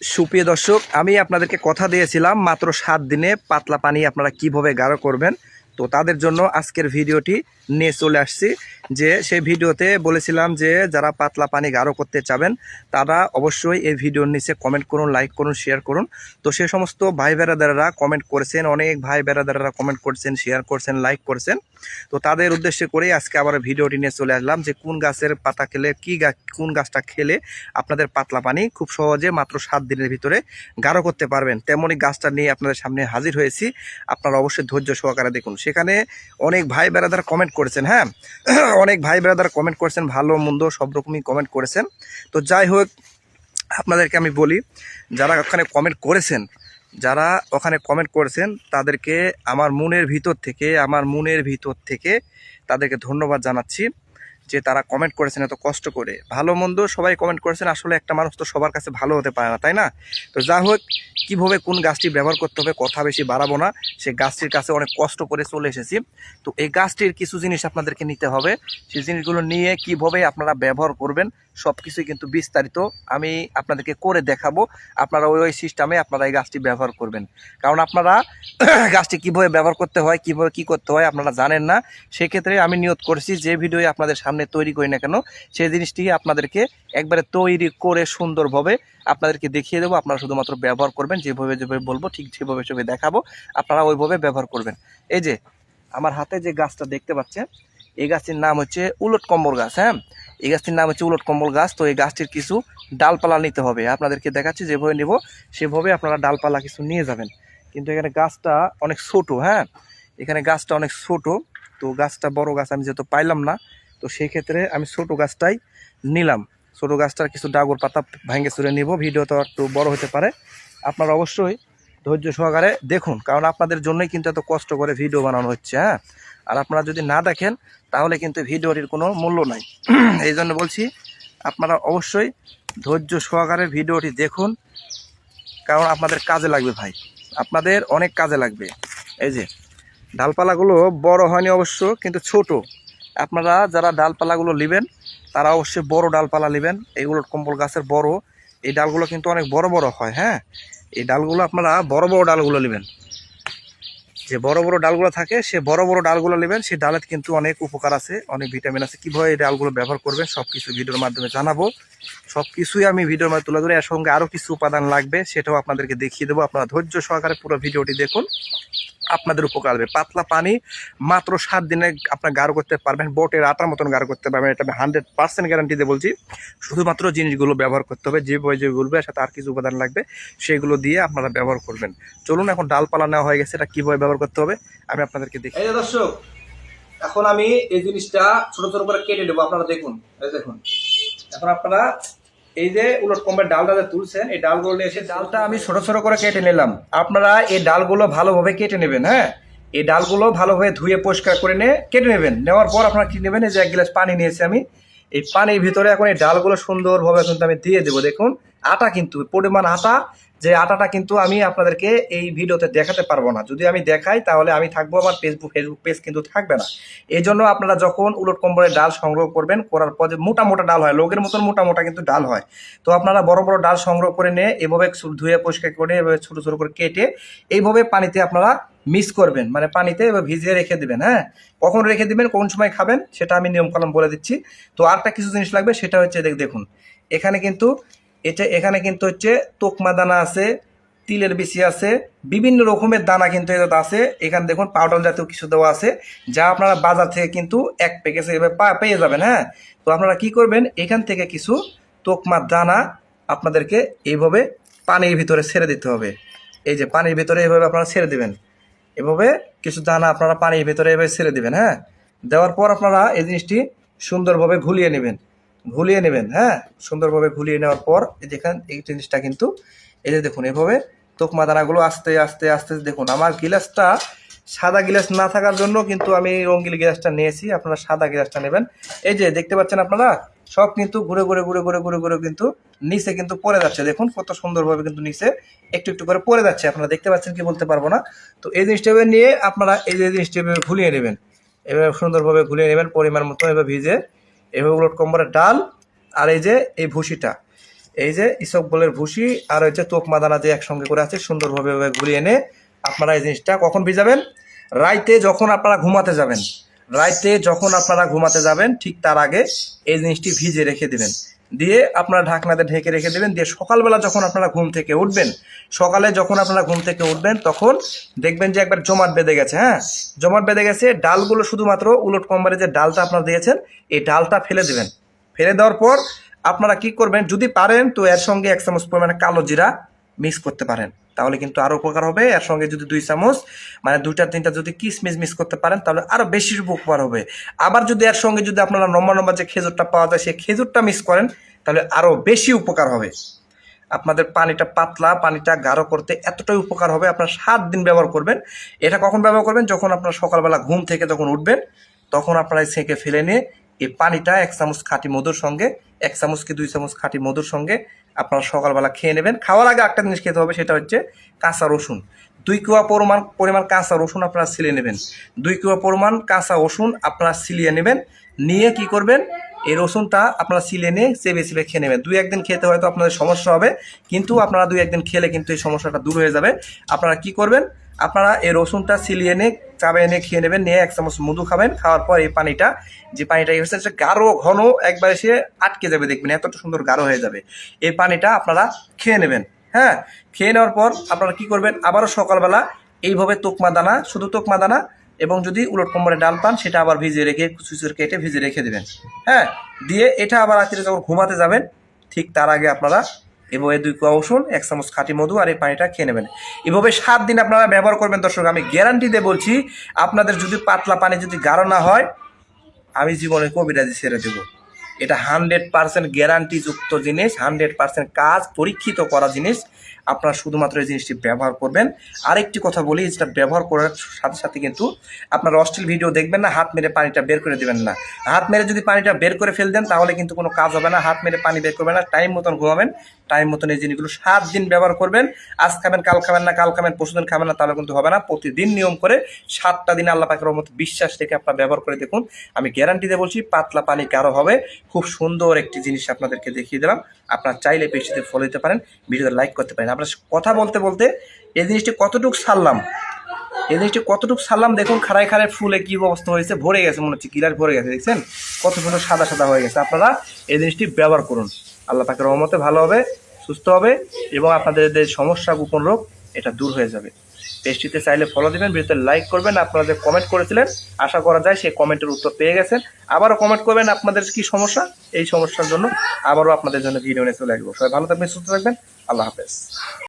সুপ্রিয় দর্শক, আমি আপনাদেরকে কথা দিয়েছিলাম মাত্র সাত দিনে পাতলা পানি আপনারা কীভাবে গাঢ় করবেন। তো তাদের জন্য আজকের ভিডিওটি নিয়ে চলে আসছি যে সেই ভিডিওতে বলেছিলাম যে যারা পাতলা পানি গাঢ় করতে চাবেন, তারা অবশ্যই এই ভিডিওর নিচে কমেন্ট করুন লাইক করুন শেয়ার করুন। তো সে সমস্ত ভাই বেড়াদাররা কমেন্ট করেছেন, অনেক ভাই বেড়াদাররা কমেন্ট করছেন শেয়ার করছেন লাইক করছেন। তো তাদের উদ্দেশ্যে করেই আজকে আবার ভিডিওটি নিয়ে চলে আসলাম যে কোন গাছের পাতা খেলে, কি কোন গাছটা খেলে আপনাদের পাতলা পানি খুব সহজে মাত্র সাত দিনের ভিতরে গাঢ় করতে পারবেন। তেমনই গাছটা নিয়ে আপনাদের সামনে হাজির হয়েছি। আপনারা অবশ্যই ধৈর্য সহকারে দেখুন সেখানে অনেক ভাই বেড়াদার কমেন্ট করেছেন হ্যাঁ? অনেক ভাই বেড়াদার কমেন্ট করেছেন, ভালো, মন্দ সব রকমই কমেন্ট করেছেন। তো যাই হোক, আপনাদেরকে আমি বলি, যারা ওখানে কমেন্ট করেছেন, যারা ওখানে কমেন্ট করেছেন, তাদেরকে আমার মনের ভিতর থেকে, আমার মনের ভিতর থেকে তাদেরকে ধন্যবাদ জানাচ্ছি। যে তারা কমেন্ট করেছেন এত কষ্ট করে। ভালো, মন্দ সবাই কমেন্ট করেছেন। আসলে একটা মানুষ তো সবার কাছে ভালো হতে পারে না, তাই না? তো যা হোক, কীভাবে কোন গাছটি ব্যবহার করতে হবে কথা বেশি বাড়াবো না। সেই গাছটির কাছে অনেক কষ্ট করে চলে এসেছি। তো এই গাছটির কিছু জিনিস আপনাদেরকে নিতে হবে। সেই জিনিসগুলো নিয়ে কীভাবে আপনারা ব্যবহার করবেন সব কিছুই কিন্তু বিস্তারিত আমি আপনাদেরকে করে দেখাবো। আপনারা ওই ওই সিস্টেমে আপনারা এই গাছটি ব্যবহার করবেন। কারণ আপনারা গাছটি কীভাবে ব্যবহার করতে হয়, কীভাবে কী করতে হয় আপনারা জানেন না। সেক্ষেত্রে আমি নিয়ত করছি, যে ভিডিও আপনাদের সামনে তৈরি করি না কেন, সেই জিনিসটি আপনাদেরকে একবারে তৈরি করে সুন্দরভাবে আপনাদেরকে দেখিয়ে দেবো। আপনারা শুধুমাত্র ব্যবহার করবেন, যেভাবে যেভাবে বলব, ঠিক যেভাবে সেভাবে দেখাবো। আপনারা ওইভাবে ব্যবহার করবেন। এই যে, আমার হাতে যে গাছটা দেখতে পাচ্ছেন, এই গাছটির নাম হচ্ছে উলট কম্বল গাছ হ্যাঁ? এই গাছটির নাম হচ্ছে উলট কম্বল গাছ। তো এই গাছটির কিছু ডালপালা নিতে হবে। আপনাদেরকে দেখাচ্ছি, যেভাবে নেব সেভাবে আপনারা ডালপালা কিছু নিয়ে যাবেন। কিন্তু এখানে গাছটা অনেক ছোট হ্যাঁ? এখানে গাছটা অনেক ছোট। তো গাছটা বড় গাছ আমি যেহেতু পাইলাম না, তো সেই ক্ষেত্রে আমি ছোট গাছটাই নিলাম। ছোট গাছটার কিছু ডাগর পাতা ভেঙে চুরে নিব। ভিডিও তো একটু বড় হতে পারে। আপনারা অবশ্যই ধৈর্য সহকারে দেখুন, কারণ আপনাদের জন্যই কিন্তু এত কষ্ট করে ভিডিও বানানো হচ্ছে হ্যাঁ? আর আপনারা যদি না দেখেন, তাহলে কিন্তু ভিডিওটির কোনো মূল্য নাই। এই জন্য বলছি, আপনারা অবশ্যই ধৈর্য সহকারে ভিডিওটি দেখুন, কারণ আপনাদের কাজে লাগবে ভাই। আপনাদের অনেক কাজে লাগবে। এই যে, ডালপালাগুলো বড় হয়নি অবশ্য, কিন্তু ছোট। আপনারা যারা ডালপালাগুলো নেবেন, তারা অবশ্যই বড় ডালপালা নেবেন। এইগুলো কম্বল গাছের বড়। এই ডালগুলো কিন্তু অনেক বড় বড় হয় হ্যাঁ? এই ডালগুলো আপনারা বড় বড় ডালগুলো নেবেন। যে বড় বড় ডালগুলো থাকে, সে বড় বড় ডালগুলো নেবেন। সেই ডালের কিন্তু অনেক উপকার আছে, অনেক ভিটামিন আছে। কীভাবে এই ডালগুলো ব্যবহার করবেন সব কিছু ভিডিওর মাধ্যমে জানাব। সব কিছুই আমি ভিডিওর মাধ্যমে তুলে ধরে, এর সঙ্গে আরও কিছু উপাদান লাগবে, সেটাও আপনাদেরকে দেখিয়ে দেবো। আপনারা ধৈর্য সহকারে পুরো ভিডিওটি দেখুন। আপনাদের উপকার হবে। পাতলা পানি মাত্র সাত দিনে আপনার গাঢ় করতে পারবেন, বোটের আটার মতন গাঢ় করতে পারবেন, এটা আমি হান্ড্রেড পার্সেন্ট গ্যারান্টি দিয়ে বলছি। শুধুমাত্র জিনিসগুলো ব্যবহার করতে হবে যে বই যে বলবে সাথে আর কিছু উপাদান লাগবে, সেগুলো দিয়ে আপনারা ব্যবহার করবেন। চলুন এখন ডালপালা নেওয়া হয়ে গেছে, এটা কীভাবে ব্যবহার করতে হবে, আমি আপনাদেরকে দেখি দর্শক, এখন আমি এই জিনিসটা ছোট ছোট করে কেটে নেব, আপনারা দেখুন দেখুন। এখন আপনারা এই যে উলট কম্বের ডালটা তুলছেন, এই ডালগুলো এসে ডালটা আমি ছোট ছোট করে কেটে নিলাম। আপনারা এই ডালগুলো ভালোভাবে কেটে নেবেন হ্যাঁ? এই ডালগুলো ভালোভাবে ধুয়ে পরিষ্কার করে নিয়ে কেটে নেবেন। নেওয়ার পর আপনারা কি নেবেন? এই যে এক গ্লাস পানি নিয়েছি আমি। এই পানির ভিতরে এখন এই ডালগুলো সুন্দরভাবে কিন্তু আমি দিয়ে দেবো, দেখুন। আটা কিন্তু, পরিমাণ আটা, যে আটাটা কিন্তু আমি আপনাদেরকে এই ভিডিওতে দেখাতে পারব না। যদি আমি দেখাই, তাহলে আমি থাকব আমার ফেসবুক ফেসবুক পেজ কিন্তু থাকবে না। এই জন্য আপনারা যখন উলট কম্বলের ডাল সংগ্রহ করবেন, করার পর মোটা মোটা ডাল হয়, লোকের মতন মোটা মোটা কিন্তু ডাল হয়। তো আপনারা বড় বড় ডাল সংগ্রহ করে নিয়ে, এভাবে ধুয়ে পরিষ্কার করে এভাবে ছোটো ছোটো করে কেটে, এইভাবে পানিতে আপনারা মিক্স করবেন। মানে পানিতে এবার ভিজিয়ে রেখে দেবেন হ্যাঁ? কখন রেখে দিবেন, কোন সময় খাবেন, সেটা আমি নিয়মকানুন বলে দিচ্ছি। তো আরটা কিছু জিনিস লাগবে, সেটা হচ্ছে দেখ দেখুন, এখানে কিন্তু এটা এখানে কিন্তু হচ্ছে তোকমা দানা আছে, তিলের বেশি আছে, বিভিন্ন রকমের দানা কিন্তু এটাতে আছে। এখানে দেখুন পাউডার জাতীয় কিছু দেওয়া আছে, যা আপনারা বাজার থেকে কিন্তু এক প্যাকেজে এভাবে পেয়ে যাবেন হ্যাঁ? তো আপনারা কি করবেন, এখান থেকে কিছু তোকমার দানা আপনাদেরকে এইভাবে পানির ভিতরে ছেড়ে দিতে হবে। এই যে পানির ভিতরে এইভাবে আপনারা ছেড়ে দিবেন। এভাবে কিছু দানা আপনারা পানির ভিতরে এভাবে ছেড়ে দিবেন হ্যাঁ? দেওয়ার পর আপনারা এই জিনিসটি সুন্দরভাবে ঘুলিয়ে নেবেন। ঘুলিয়ে নেবেন হ্যাঁ? সুন্দরভাবে ঘুলিয়ে নেওয়ার পর এই যেখান এই জিনিসটা কিন্তু, এই যে দেখুন, এভাবে তোকমা দানাগুলো আস্তে আস্তে আস্তে দেখুন, আমার গিলাসটা সাদা গিলাস না থাকার জন্য কিন্তু আমি রঙ্গিল গিলাসটা নিয়েছি, আপনারা সাদা গিলাসটা নেবেন। এই যে দেখতে পাচ্ছেন আপনারা, সব কিন্তু ঘুরে ঘুরে ঘুরে ঘুরে ঘুরে ঘুরে কিন্তু নিচে কিন্তু পড়ে যাচ্ছে, দেখুন কত সুন্দরভাবে কিন্তু নিচে একটু একটু করে পড়ে যাচ্ছে, আপনারা দেখতে পাচ্ছেন কি বলতে পারব না। তো এই জিনিসটা নিয়ে আপনারা এই যে জিনিসটা ঘুলিয়ে নেবেন, এভাবে সুন্দরভাবে ঘুলিয়ে নেবেন, পরিমাণ মতো এভাবে ভিজে এভাবে উলট কম্বরের ডাল আর এই যে এই ভুসিটা এই যে ইসক বলের ভুসি আর হচ্ছে তোপ মাদানা দিয়ে একসঙ্গে করে আছে, সুন্দরভাবে ঘুরিয়ে এনে আপনারা এই জিনিসটা কখন ভিজাবেন? রাইতে যখন আপনারা ঘুমাতে যাবেন। রাইতে যখন আপনারা ঘুমাতে যাবেন, ঠিক তার আগে এই জিনিসটি ভিজে রেখে দিবেন। দিয়ে আপনারা ঢাকনাতে ঢেকে রেখে দেবেন। দিয়ে সকালবেলা যখন আপনারা ঘুম থেকে উঠবেন, সকালে যখন আপনারা ঘুম থেকে উঠবেন, তখন দেখবেন যে একবার জমাট বেঁধে গেছে হ্যাঁ? জমাট বেঁধে গেছে, ডালগুলো শুধুমাত্র উলট কম্বারে যে ডালটা আপনারা দিয়েছেন, এই ডালটা ফেলে দেবেন। ফেলে দেওয়ার পর আপনারা কি করবেন, যদি পারেন তো এর সঙ্গে এক চামচ পরিমাণে কালো জিরা মিক্স করতে পারেন। তাহলে কিন্তু আরও উপকার হবে। এর সঙ্গে যদি দুই চামচ মানে দুইটা, তিনটা যদি কিসমিস মিক্স করতে পারেন, তাহলে আরও বেশি উপকার হবে। আবার যদি এর সঙ্গে যদি আপনারা নম্বর নম্বর যে খেজুরটা পাওয়া যায় সেই খেজুরটা মিক্স করেন, তাহলে আরও বেশি উপকার হবে। আপনাদের পানিটা পাতলা, পানিটা গাঢ় করতে এতটাই উপকার হবে। আপনার সাত দিন ব্যবহার করবেন। এটা কখন ব্যবহার করবেন? যখন আপনার সকালবেলা ঘুম থেকে যখন উঠবেন, তখন আপনারা ছেঁকে ফেলে নিয়ে এই পানিটা এক চামচ খাঁটি মধুর সঙ্গে, এক চামচ কি দুই চামচ খাঁটি মধুর সঙ্গে আপনারা সকালবেলা খেয়ে নেবেন। খাওয়ার আগে একটা জিনিস খেতে হবে, সেটা হচ্ছে কাঁচা রসুন। দুই কুয়া পরিমাণ পরিমাণ কাঁচা রসুন আপনারা ছিলে নেবেন। দুই কুয়া পরিমাণ কাঁচা রসুন আপনারা সিলিয়ে নেবেন। নিয়ে কি করবেন? এই রসুনটা আপনারা সিলে নিয়ে চেপে চেপে খেয়ে নেবেন। দুই একদিন খেতে হয়তো আপনাদের সমস্যা হবে, কিন্তু আপনারা দুই একদিন খেলে কিন্তু এই সমস্যাটা দূর হয়ে যাবে। আপনারা কি করবেন? আপনারা এই রসুনটা সিলিয়ে নিয়ে চাবে এনে খেয়ে নেবেন, নিয়ে এক চামচ মধু খাবেন, খাওয়ার পর এই পানিটা, যে পানিটা হচ্ছে সেটা গাঢ়, ঘন, একবার এসে আটকে যাবে, দেখবেন এতটা সুন্দর গাঢ় হয়ে যাবে। এই পানিটা আপনারা খেয়ে নেবেন হ্যাঁ? খেয়ে নেওয়ার পর আপনারা কি করবেন, আবারও সকালবেলা এইভাবে তোকমা দানা, শুধু তোকমা দানা এবং যদি উলট কোম্বরে ডাল পান, সেটা আবার ভিজিয়ে রেখে সুচুর কেটে ভিজিয়ে রেখে দেবেন হ্যাঁ? দিয়ে এটা আবার রাত্রে যখন ঘুমাতে যাবেন, ঠিক তার আগে আপনারা এভাবে দুই কোয়া রসুন এক চামচ খাঁটি মধু আর এই পানিটা খেয়ে নেবেন। এভাবে সাত দিন আপনারা ব্যবহার করবেন, দর্শক, আমি গ্যারান্টি দিয়ে বলছি, আপনাদের যদি পাতলা পানি যদি গাঢ় না হয়, আমি জীবনে কবিরাজি ছেড়ে দেবো। এটা হান্ড্রেড পার্সেন্ট গ্যারান্টিযুক্ত জিনিস, হান্ড্রেড পার্সেন্ট কাজ পরীক্ষিত করা জিনিস। আপনারা শুধুমাত্র এই জিনিসটি ব্যবহার করবেন। আরেকটি কথা বলি, যেটা ব্যবহার করার সাথে সাথে কিন্তু আপনারা অশ্লীল ভিডিও দেখবেন না, হাত মেরে পানিটা বের করে দেবেন না। হাত মেরে যদি পানিটা বের করে ফেল দেন, তাহলে কিন্তু কোনো কাজ হবে না। হাত মেরে পানি বের করবেন না, টাইম মতন ঘুমাবেন। টাইম মতন এই জিনিসগুলো সাত দিন ব্যবহার করবেন। আজ খাবেন, কাল খাবেন না, কাল খাবেন, পরশুদিন খাবেন না, তাহলে কিন্তু হবে না। প্রতিদিন নিয়ম করে সাতটা দিন আল্লাহ পাকের মতো বিশ্বাস রেখে আপনারা ব্যবহার করে দেখুন। আমি গ্যারান্টি দিয়ে বলছি, পাতলা পানি কারও হবে। খুব সুন্দর একটি জিনিস আপনাদেরকে দেখিয়ে দিলাম। আপনারা চাইলে পেশিতে ফলো দিতে পারেন, ভিডিওতে লাইক করতে পারেন। আপনার কথা বলতে বলতে এই জিনিসটি কতটুকু সারলাম? এই জিনিসটি কতটুকু সারলাম? দেখুন, খাড়ায় খাড়ায় ফুলে কী অবস্থা হয়েছে? ভরে গেছে মনে হচ্ছে, কিলার ভরে গেছে, দেখছেন? কত সুন্দর সাদা সাদা হয়ে গেছে। আপনারা এই জিনিসটি ব্যবহার করুন। আল্লাহ তাকে রহমতে ভালো হবে, সুস্থ হবে এবং আপনাদের যে সমস্যা, গোপন রোগ, এটা দূর হয়ে যাবে। পেজটিতে চাইলে ফলো দেবেন, ভিডিওতে লাইক করবেন, আপনারা যে কমেন্ট করেছিলেন, আশা করা যায় সেই কমেন্টের উত্তর পেয়ে গেছেন। আবারও কমেন্ট করবেন আপনাদের কি সমস্যা, এই সমস্যার জন্য আবারও আপনাদের জন্য ভিডিও নিয়ে চলে আসব। সবাই ভালো থাকবেন, সুস্থ থাকবেন, আল্লাহ হাফেজ।